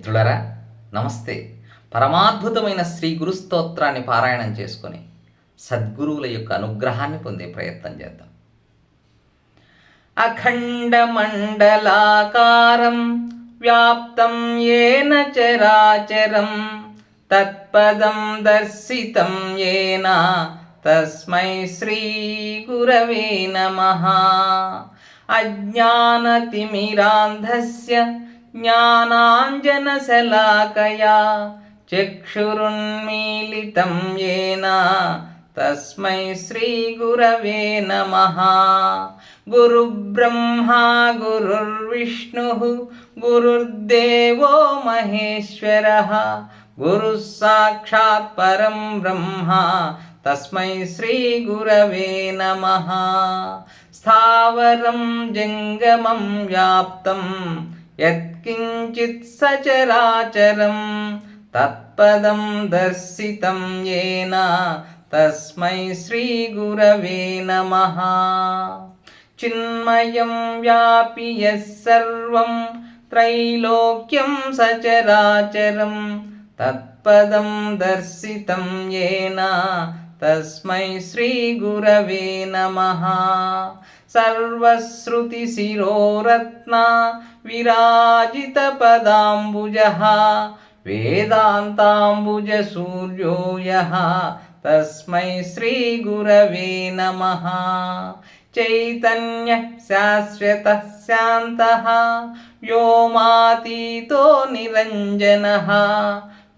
మిత్రులరా నమస్తే. పరమాద్భుతమైన శ్రీ గురు స్తోత్రాన్ని పారాయణం చేసుకొని సద్గురువుల యొక్క అనుగ్రహాన్ని పొందే ప్రయత్నం చేద్దాం. అఖండమండలాకారం వ్యాప్తం ఏన చరాచరం తత్పదం దర్శితం ఏన తస్మై శ్రీ గురవే నమ. అజ్ఞానతిమిరాంధస్య జ్ఞానాంజనశలాకయా చక్షురున్మీలితం ఏన తస్మై శ్రీగురవే నమః. గురుబ్రహ్మా గురుర్విష్ణుः గురుర్దేవో మహేశ్వరः. గురుः సాక్షాత్ పరం బ్రహ్మ తస్మై శ్రీగురవే నమః. స్థావరం జంగమం వ్యాప్తం యత్కించిత్ సచరాచరం తత్పదం దర్శితం ఏన తస్మై శ్రీగురవే నమ చిన్మయం వ్యాపి యస్సర్వం త్రైలోక్యం సచరాచరం తత్పదం దర్శితం ఏన తస్మై శ్రీగురవే నమః సర్వశ్రుతిశిరోరత్న విరాజితపదాంబుజः వేదాంతాంబుజసూర్యో యः తస్మై శ్రీగురవే నమః చైతన్య శాశ్వత శాంతః వ్యోమాతీతో నిరంజనः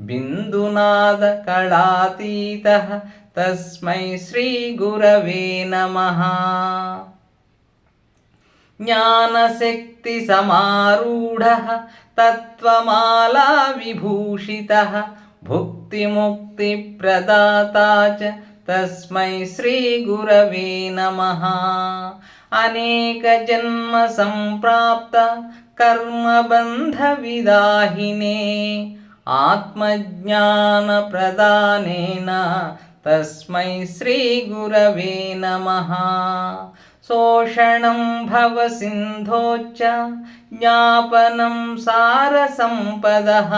బిందునాద కళాతీతः తస్మై శ్రీగురవే నమః ज्ञानशक्तिसमारूढः तत्त्वमाला विभूषितः भुक्तिमुक्तिप्रदाता च तस्मै श्रीगुरवे नमः। अनेकजन्मसम्प्राप्त कर्मबन्धविदाहिने आत्मज्ञानप्रदानेन तस्मै श्रीगुरवे नमः। शोषणं भवसिन्धोच्च ज्ञापनं सारसम्पदः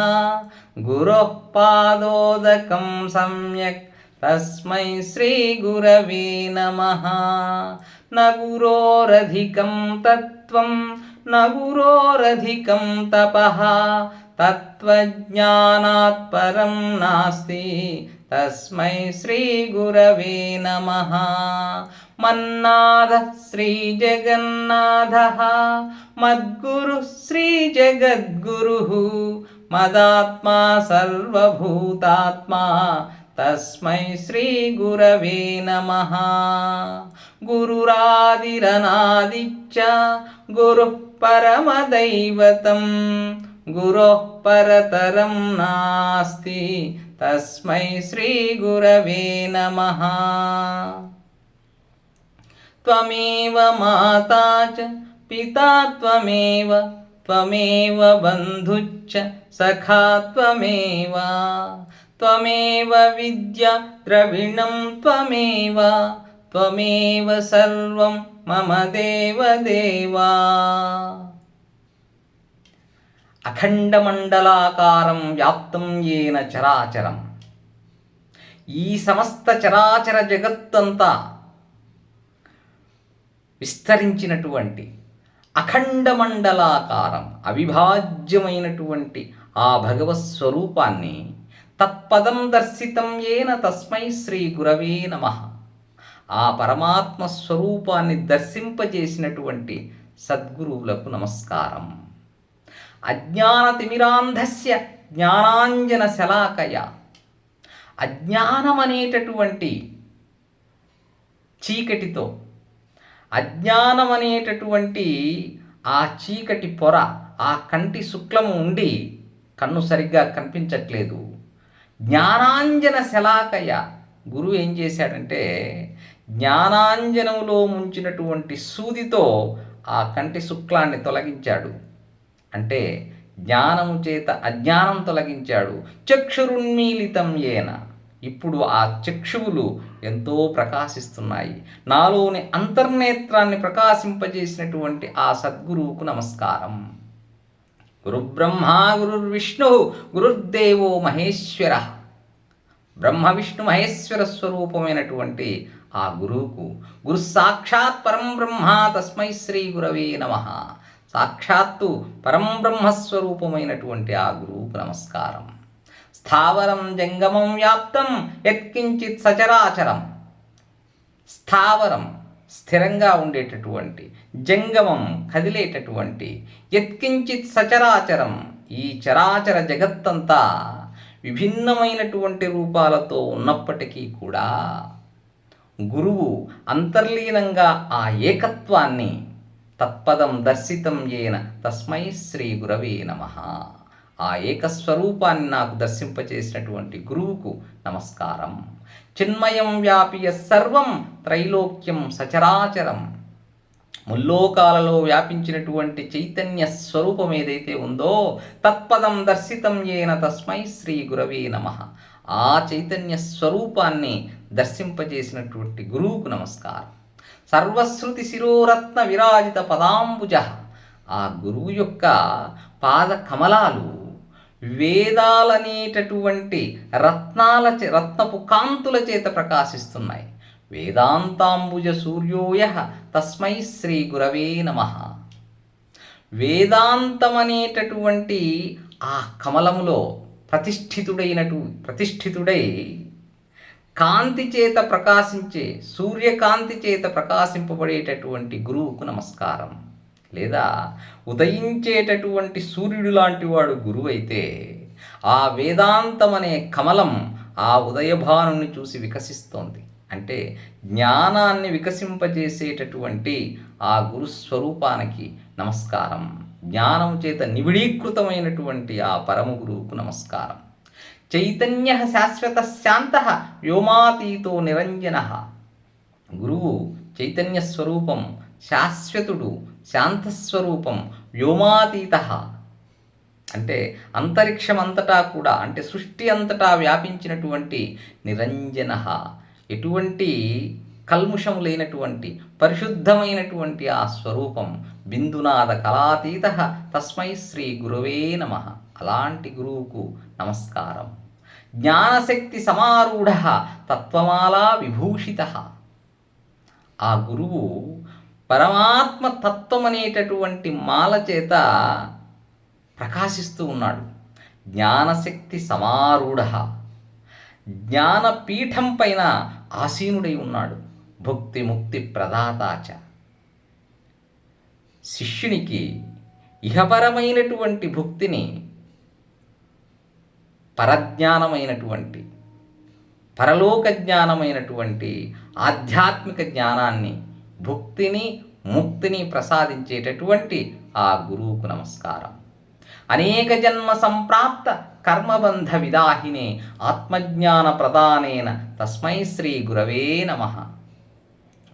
गुरोः पादोदकं सम्यक् तस्मै श्रीगुरवे नमः न गुरोरधिकं तत्त्वं न गुरोरधिकं तपः तत्त्वज्ञानात् परं नास्ति तस्मै श्रीगुरवे नमः మన్నాథ శ్రీ జగన్నాథ. మద్గురు శ్రీ జగద్గురు. మదాత్మా సర్వభూతాత్మా. తస్మై శ్రీ గురవే నమ. గురురాదిరనాదిచ్చ గురు పరమదైవతం. గురో పరతరం నాస్తి. తస్మై శ్రీ గురవే నమ. त्वमेव माता च पिता त्वमेव त्वमेव बन्धुश्च सखा त्वमेव त्वमेव विद्या द्रविणं त्वमेव त्वमेव सर्वं मम देवदेवा అఖండమండలాకారం వ్యాప్తం ఏన చరాచరం ఈ సమస్త చరాచర జగత్తంతా విస్తరించినటువంటి అఖండమండలాకారం అవిభాజ్యమైనటువంటి ఆ భగవత్ స్వరూపాన్ని తత్పదం దర్శితం ఏన తస్మై శ్రీ గురవే నమ. ఆ పరమాత్మ స్వరూపాన్ని దర్శింపజేసినటువంటి సద్గురువులకు నమస్కారం. అజ్ఞానతిమిరాంధస్య జ్ఞానాంజన శలాకయ అజ్ఞానమనేటటువంటి చీకటితో అజ్ఞానం అనేటటువంటి ఆ చీకటి పొర ఆ కంటి శుక్లము ఉండి కన్ను సరిగ్గా కనిపించట్లేదు. జ్ఞానాంజన శలాకయ గురువు ఏం చేశాడంటే జ్ఞానాంజనములో ముంచినటువంటి సూదితో ఆ కంటి శుక్లాన్ని తొలగించాడు. అంటే జ్ఞానము చేత అజ్ఞానం తొలగించాడు. చక్షురున్మీలితం ఏన. ఇప్పుడు ఆ చక్షువులు ఎంతో ప్రకాశిస్తున్నాయి. నాలోని అంతర్నేత్రాన్ని ప్రకాశింపజేసినటువంటి ఆ సద్గురువుకు నమస్కారం. గురుబ్రహ్మ గురుర్విష్ణు గురుర్దేవో మహేశ్వర. బ్రహ్మ విష్ణు మహేశ్వర స్వరూపమైనటువంటి ఆ గురువుకు గురు సాక్షాత్ పరం బ్రహ్మ తస్మై శ్రీ గురవే నమ. సాక్షాత్తు పరం బ్రహ్మస్వరూపమైనటువంటి ఆ గురువుకు నమస్కారం. స్థావరం జంగమం వ్యాప్తం యత్కించిత్ సచరాచరం స్థావరం స్థిరంగా ఉండేటటువంటి జంగమం కదిలేటటువంటి యత్కించిత్ సచరాచరం ఈ చరాచర జగత్తంతా విభిన్నమైనటువంటి రూపాలతో ఉన్నప్పటికీ కూడా గురువు అంతర్లీనంగా ఆ ఏకత్వాన్ని తత్పదం దర్శితం ఏన తస్మై శ్రీ గురవే నమ ఆ ఏకస్వరూపాన్ని నాకు దర్శింపచేసినటువంటి గురువుకు నమస్కారం. చిన్మయం వ్యాపియ సర్వం త్రైలోక్యం సచరాచరం. ముల్లోకాలలో వ్యాపించినటువంటి చైతన్య స్వరూపం ఏదైతే ఉందో తత్పదం దర్శితం ఏన తస్మై శ్రీ గురవే నమ. ఆ చైతన్య స్వరూపాన్ని దర్శింపజేసినటువంటి గురువుకు నమస్కారం. సర్వశ్రుతి శిరోరత్న విరాజిత పదాంబుజ. ఆ గురువు యొక్క పాద కమలాలు వేదాలనేటటువంటి రత్నాల చే రత్నపు కాంతుల చేత ప్రకాశిస్తున్నాయి. వేదాంతాంబుజ సూర్యోయ తస్మై శ్రీ గురవే నమ. వేదాంతమనేటటువంటి ఆ కమలములో ప్రతిష్ఠితుడైనటు ప్రతిష్ఠితుడై కాంతి చేత ప్రకాశించే సూర్యకాంతి చేత ప్రకాశింపబడేటటువంటి గురువుకు నమస్కారం. లేదా ఉదయించేటటువంటి సూర్యుడు లాంటి వాడు గురువు అయితే ఆ వేదాంతం అనే కమలం ఆ ఉదయభానుని చూసి వికసిస్తోంది. అంటే జ్ఞానాన్ని వికసింపజేసేటటువంటి ఆ గురుస్వరూపానికి నమస్కారం. జ్ఞానం చేత నిబిడీకృతమైనటువంటి ఆ పరమ గురువుకు నమస్కారం. చైతన్య శాశ్వత శాంత వ్యోమాతీతో నిరంజన గురువు చైతన్య స్వరూపం శాశ్వతుడు శాంతస్వరూపం వ్యోమాతీత. అంటే అంతరిక్షం అంతటా కూడా అంటే సృష్టి అంతటా వ్యాపించినటువంటి నిరంజన. ఎటువంటి కల్ముషం లేనటువంటి పరిశుద్ధమైనటువంటి ఆ స్వరూపం బిందునాద కళాతీత తస్మై శ్రీ గురువే నమ. అలాంటి గురువుకు నమస్కారం. జ్ఞానశక్తి సమారూఢ తత్వమాలా విభూషిత. ఆ గురువు పరమాత్మ తత్వం అనేటటువంటి మాల చేత ప్రకాశిస్తూ ఉన్నాడు. జ్ఞానశక్తి సమారూఢ. జ్ఞానపీఠం పైన ఆసీనుడై ఉన్నాడు. భుక్తి ముక్తి ప్రదాతాచ శిష్యునికి ఇహపరమైనటువంటి భుక్తిని పరజ్ఞానమైనటువంటి పరలోక జ్ఞానమైనటువంటి ఆధ్యాత్మిక జ్ఞానాన్ని భుక్తిని ముక్తిని ప్రసాదించేటటువంటి ఆ గురువుకు నమస్కారం. అనేక జన్మ సంప్రాప్త కర్మబంధ విదాహినే ఆత్మజ్ఞాన ప్రదానేన తస్మై శ్రీ గురవే నమ.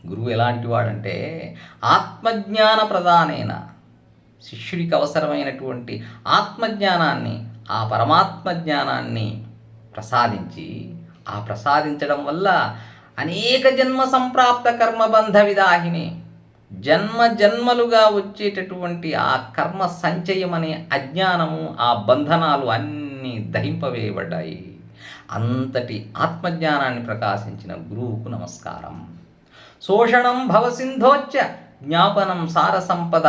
గురువు ఎలాంటి వాడంటే ఆత్మజ్ఞాన ప్రదానేన శిష్యుడికి అవసరమైనటువంటి ఆత్మజ్ఞానాన్ని ఆ పరమాత్మ జ్ఞానాన్ని ప్రసాదించి ఆ ప్రసాదించడం వల్ల అనేక జన్మ సంప్రాప్త కర్మబంధ విదాహిని జన్మ జన్మలుగా వచ్చేటటువంటి ఆ కర్మ సంచయం అనే అజ్ఞానము ఆ బంధనాలు అన్నీ దహింపవేయబడ్డాయి. అంతటి ఆత్మజ్ఞానాన్ని ప్రకాశించిన గురువుకు నమస్కారం. శోషణం భవసింధోచ్చ జ్ఞాపనం సారసంపద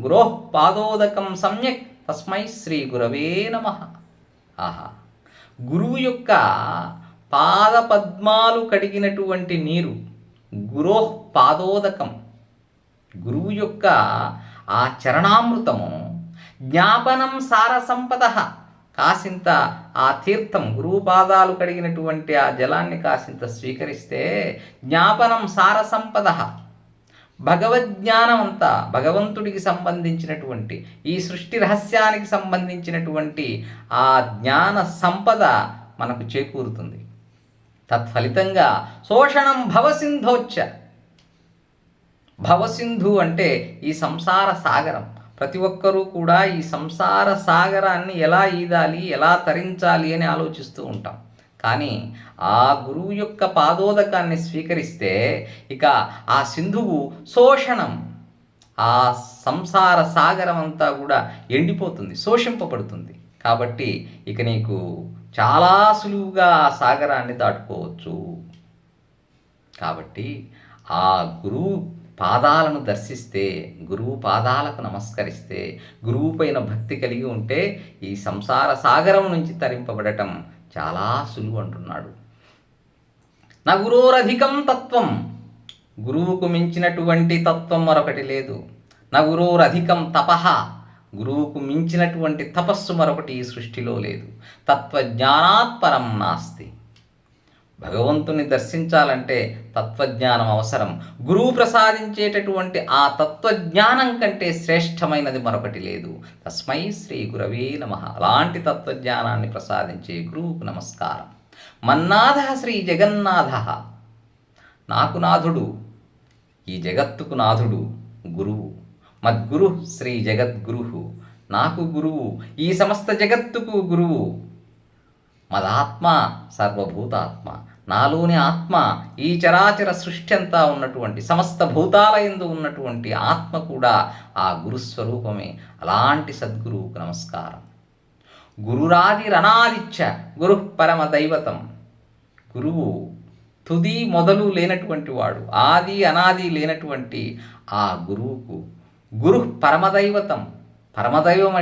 గురోః పాదోదకం సమ్యక్ తస్మై శ్రీ గురవే నమ. ఆహా! గురువు యొక్క పాదపద్మాలు కడిగినటువంటి నీరు గురోః పాదోదకం. గురువు యొక్క ఆ చరణామృతము జ్ఞాపనం సార సంపద కాసింత ఆ తీర్థం గురువు పాదాలు కడిగినటువంటి ఆ జలాన్ని కాసింత స్వీకరిస్తే జ్ఞాపనం సార సంపద భగవజ్ఞానం అంతా భగవంతుడికి సంబంధించినటువంటి ఈ సృష్టి రహస్యానికి సంబంధించినటువంటి ఆ జ్ఞాన సంపద మనకు చేకూరుతుంది. తత్ఫలితంగా శోషణం భవసింధోచ్చ. భవసింధు అంటే ఈ సంసార సాగరం. ప్రతి ఒక్కరూ కూడా ఈ సంసార సాగరాన్ని ఎలా ఈదాలి ఎలా తరించాలి అని ఆలోచిస్తూ ఉంటాం. కానీ ఆ గురువు యొక్క పాదోదకాన్ని స్వీకరిస్తే ఇక ఆ సింధువు శోషణం ఆ సంసార సాగరం అంతా కూడా ఎండిపోతుంది శోషింపబడుతుంది. కాబట్టి ఇక నీకు చాలా సులువుగా ఆ సాగరాన్ని దాటుకోవచ్చు. కాబట్టి ఆ గురువు పాదాలను దర్శిస్తే గురువు పాదాలకు నమస్కరిస్తే గురువు పైన భక్తి కలిగి ఉంటే ఈ సంసార సాగరం నుంచి తరింపబడటం చాలా సులువు అంటున్నాడు. నా గురోరధికం తత్వం గురువుకు మించినటువంటి తత్వం మరొకటి లేదు. నా గురోరధికం తపహ గురువుకు మించినటువంటి తపస్సు మరొకటి ఈ సృష్టిలో లేదు. తత్వజ్ఞానాత్పరం నాస్తి. భగవంతుని దర్శించాలంటే తత్వజ్ఞానం అవసరం. గురువు ప్రసాదించేటటువంటి ఆ తత్వజ్ఞానం కంటే శ్రేష్టమైనది మరొకటి లేదు. తస్మై శ్రీ గురవే నమ. అలాంటి తత్వజ్ఞానాన్ని ప్రసాదించే గురువుకు నమస్కారం. మన్నాథ శ్రీ జగన్నాథ. నాకు నాథుడు. ఈ జగత్తుకు నాథుడు గురువు. మద్గురు శ్రీ జగద్గురు నాకు గురువు ఈ సమస్త జగత్తుకు గురువు. మదాత్మ సర్వభూతాత్మ. నాలోని ఆత్మ ఈ చరాచర సృష్టి అంతా ఉన్నటువంటి సమస్త భూతాల ఎందు ఉన్నటువంటి ఆత్మ కూడా ఆ గురుస్వరూపమే. అలాంటి సద్గురువుకు నమస్కారం. గురురాది రణాదిచ్చ గురు పరమ దైవతం. గురువు తుది మొదలు లేనటువంటి వాడు ఆది అనాది లేనటువంటి ఆ గురువుకు గురు పరమదైవతం. పరమదైవం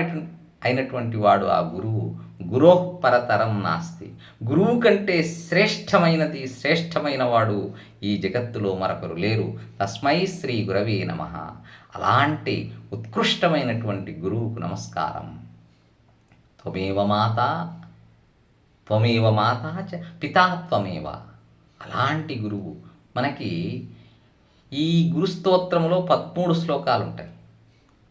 అయినటువంటి వాడు ఆ గురువు. గురో పరతరం నాస్తి. గురువు కంటే శ్రేష్టమైనది శ్రేష్టమైన వాడు ఈ జగత్తులో మరొకరు లేరు. తస్మై శ్రీ గురవే నమ. అలాంటి ఉత్కృష్టమైనటువంటి గురువుకు నమస్కారం. త్వమేవ మాత త్వమేవ మాత చ పితా త్వమేవ. అలాంటి గురువు మనకి ఈ గురుస్తోత్రంలో పదమూడు శ్లోకాలు ఉంటాయి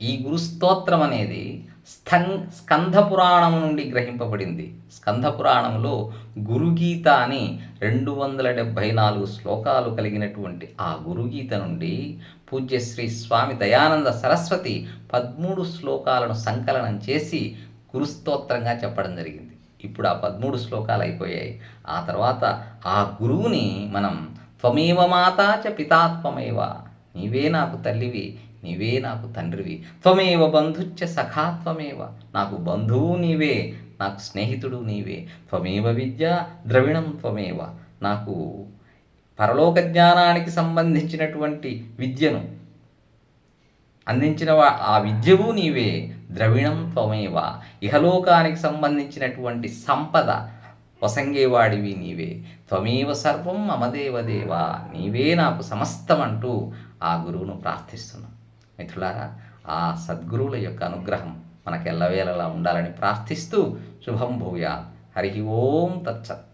ఈ గురుస్తోత్రం అనేది స్థం స్కంధ పురాణం నుండి గ్రహింపబడింది. స్కంధ పురాణంలో గురుగీత అని రెండు వందల డెబ్భై నాలుగు శ్లోకాలు కలిగినటువంటి ఆ గురుగీత నుండి పూజ్యశ్రీ స్వామి దయానంద సరస్వతి పదమూడు శ్లోకాలను సంకలనం చేసి గురుస్తోత్రంగా చెప్పడం జరిగింది. ఇప్పుడు ఆ పదమూడు శ్లోకాలు అయిపోయాయి. ఆ తర్వాత ఆ గురువుని మనం త్వమేవ మాతా చ పితాత్వమేవ నీవే నాకు తల్లివి నీవే నాకు తండ్రివి. త్వమేవ బంధుచ్చ సఖాత్వమేవ నాకు బంధువు నీవే నాకు స్నేహితుడు నీవే. త్వమేవ విద్య ద్రవిణం త్వమేవ. నాకు పరలోక జ్ఞానానికి సంబంధించినటువంటి విద్యను అందించిన ఆ విద్యవు నీవే ద్రవిణం త్వమేవ. ఇహలోకానికి సంబంధించినటువంటి సంపద వసంగేవాడివి నీవే. త్వమేవ సర్వం మమదేవదేవ నీవే నాకు సమస్తం అంటూ ఆ గురువును ప్రార్థిస్తున్నాను మిత్రులారా ఆ సద్గురువుల యొక్క అనుగ్రహం మనకెల్లవేళలా ఉండాలని ప్రార్థిస్తూ శుభం భూయా హరి ఓం తచ్చత్